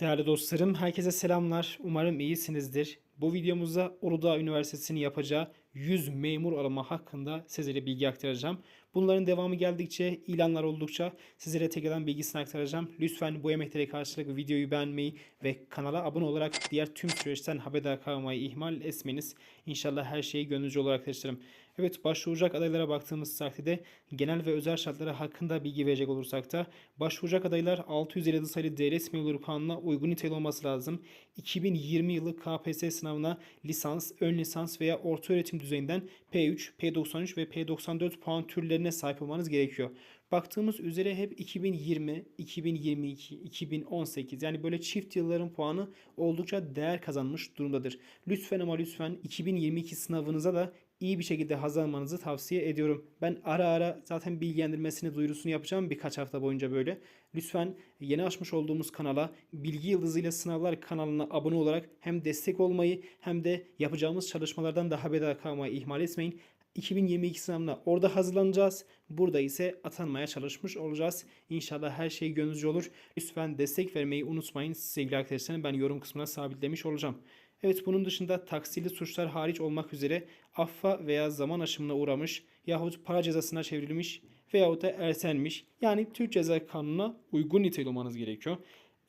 Değerli dostlarım, herkese selamlar. Umarım iyisinizdir. Bu videomuzda Uludağ Üniversitesi'nin yapacağı 100 memur alımı hakkında sizlere bilgi aktaracağım. Bunların devamı geldikçe, ilanlar oldukça sizlere tekrardan bilgisini aktaracağım. Lütfen bu emeklere karşılık videoyu beğenmeyi ve kanala abone olarak diğer tüm süreçten haberdar kalmayı ihmal etmeniz. İnşallah her şeyi gönlünüzce olarak arkadaşlarım. Evet başvuracak adaylara baktığımız takdirde genel ve özel şartları hakkında bilgi verecek olursak da başvuracak adaylar 657 sayılı Devlet Memurları Kanunu'na uygun niteliği olması lazım. 2020 yılı KPSS sınavına lisans, ön lisans veya orta öğretim düzeyinden P3, P93 ve P94 puan türlerine sahip olmanız gerekiyor. Baktığımız üzere hep 2020, 2022, 2018 yani böyle çift yılların puanı oldukça değer kazanmış durumdadır. Lütfen ama lütfen 2022 sınavınıza da iyi bir şekilde hazırlanmanızı tavsiye ediyorum. Ben ara ara zaten bilgilendirmesini, duyurusunu yapacağım birkaç hafta boyunca böyle. Lütfen yeni açmış olduğumuz kanala Bilgi Yıldızı ile Sınavlar kanalına abone olarak hem destek olmayı hem de yapacağımız çalışmalardan da haberdar kalmayı ihmal etmeyin. 2022 sınavına orada hazırlanacağız. Burada ise atanmaya çalışmış olacağız. İnşallah her şey gönlünüzce olur. Lütfen destek vermeyi unutmayın sevgili arkadaşlarım. Ben yorum kısmına sabitlemiş olacağım. Evet bunun dışında taksirli suçlar hariç olmak üzere affa veya zaman aşımına uğramış yahut para cezasına çevrilmiş veyahut da ersenmiş yani Türk Ceza Kanunu'na uygun niteliği olmanız gerekiyor.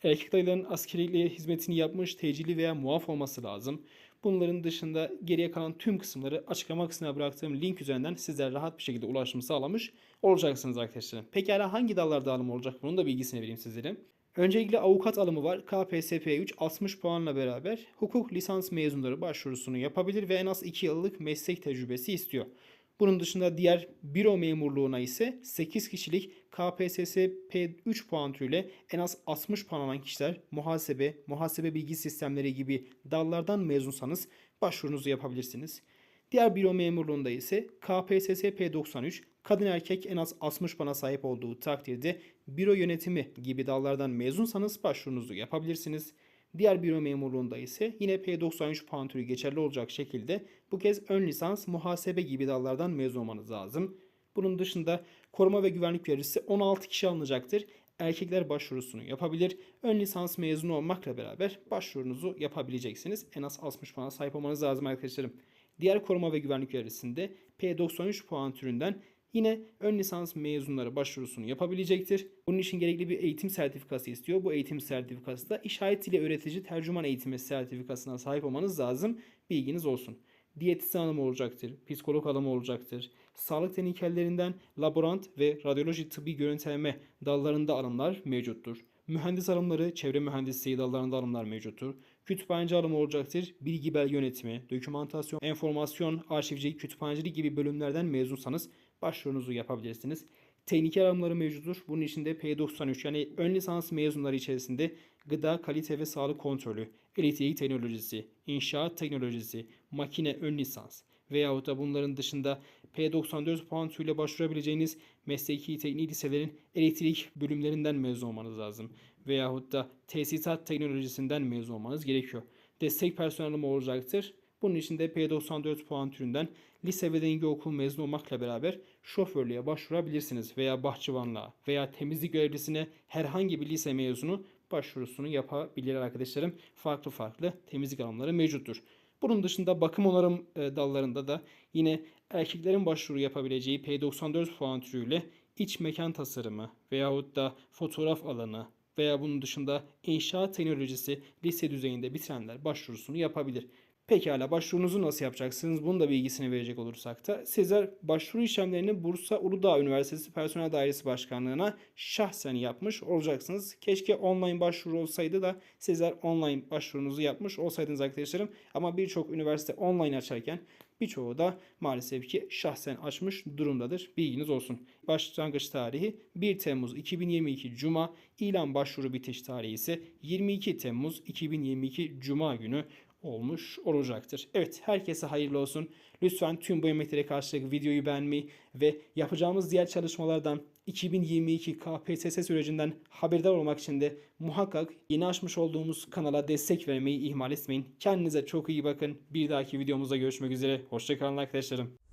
Erkek dayıların askeriliğe hizmetini yapmış, tecili veya muaf olması lazım. Bunların dışında geriye kalan tüm kısımları açıklama kısmına bıraktığım link üzerinden sizler rahat bir şekilde ulaşımı sağlamış olacaksınız arkadaşlarım. Pekala hangi dallarda alım olacak bunun da bilgisini vereyim sizlere. Öncelikle avukat alımı var. KPSS 3 60 puanla beraber hukuk lisans mezunları başvurusunu yapabilir ve en az 2 yıllık meslek tecrübesi istiyor. Bunun dışında diğer büro memurluğuna ise 8 kişilik KPSS P3 puan türüyle en az 60 puan alan kişiler muhasebe, muhasebe bilgi sistemleri gibi dallardan mezunsanız başvurunuzu yapabilirsiniz. Diğer büro memurluğunda ise KPSS P93 kadın erkek en az 60 puana sahip olduğu takdirde büro yönetimi gibi dallardan mezunsanız başvurunuzu yapabilirsiniz. Diğer büro memurluğunda ise yine P93 puan türü geçerli olacak şekilde bu kez ön lisans muhasebe gibi dallardan mezun olmanız lazım. Bunun dışında koruma ve güvenlik görevlisi 16 kişi alınacaktır. Erkekler başvurusunu yapabilir. Ön lisans mezunu olmakla beraber başvurunuzu yapabileceksiniz. En az 60 puana sahip olmanız lazım arkadaşlarım. Diğer koruma ve güvenlik görevlisinde P93 puan türünden Yine ön lisans mezunları başvurusunu yapabilecektir. Bunun için gerekli bir eğitim sertifikası istiyor. Bu eğitim sertifikası da işaret dili öğretici tercüman eğitimi sertifikasına sahip olmanız lazım. Bilginiz olsun. Diyetisyen alımı olacaktır, psikolog alımı olacaktır. Sağlık tehnikelerinden laborant ve radyoloji tıbbi görüntüleme dallarında alımlar mevcuttur. Mühendis alımları, çevre mühendisliği dallarında alımlar mevcuttur. Kütüphaneci alımı olacaktır. Bilgi belge yönetimi, dokümantasyon, enformasyon, arşivcilik, kütüphanecilik gibi bölümlerden mezunsanız başvurunuzu yapabilirsiniz. Tehlike alımları mevcuttur. Bunun içinde P93 yani ön lisans mezunları içerisinde gıda, kalite ve sağlık kontrolü, elektrik teknolojisi, inşaat teknolojisi, makine ön lisans veyahut da bunların dışında P94 puan türüyle başvurabileceğiniz mesleki teknik liselerin elektrik bölümlerinden mezun olmanız lazım. Veyahut da tesisat teknolojisinden mezun olmanız gerekiyor. Destek personeli olacaktır. Bunun için de P94 puan türünden lise ve denge okul mezunu olmakla beraber şoförlüğe başvurabilirsiniz veya bahçıvanlığa veya temizlik görevlisine herhangi bir lise mezunu başvurusunu yapabilir arkadaşlarım. Farklı farklı temizlik alanları mevcuttur. Bunun dışında bakım onarım e, dallarında da yine erkeklerin başvuru yapabileceği P94 puan türüyle iç mekan tasarımı veyahut da fotoğraf alanı veya bunun dışında inşaat teknolojisi lise düzeyinde bitirenler başvurusunu yapabilir. Pekala başvurunuzu nasıl yapacaksınız? Bunun da bilgisini verecek olursak da sizler başvuru işlemlerini Bursa Uludağ Üniversitesi Personel Dairesi Başkanlığı'na şahsen yapmış olacaksınız. Keşke online başvuru olsaydı da sizler online başvurunuzu yapmış olsaydınız arkadaşlarım. Ama birçok üniversite online açarken birçoğu da maalesef ki şahsen açmış durumdadır. Bilginiz olsun. Başlangıç tarihi 1 Temmuz 2022 Cuma, ilan başvuru bitiş tarihi ise 22 Temmuz 2022 Cuma günü olmuş olacaktır. Evet herkese hayırlı olsun. Lütfen tüm bu emeklere karşılık videoyu beğenmeyi ve yapacağımız diğer çalışmalardan 2022 KPSS sürecinden haberdar olmak için de muhakkak yeni açmış olduğumuz kanala destek vermeyi ihmal etmeyin. Kendinize çok iyi bakın. Bir dahaki videomuzda görüşmek üzere. Hoşçakalın arkadaşlarım.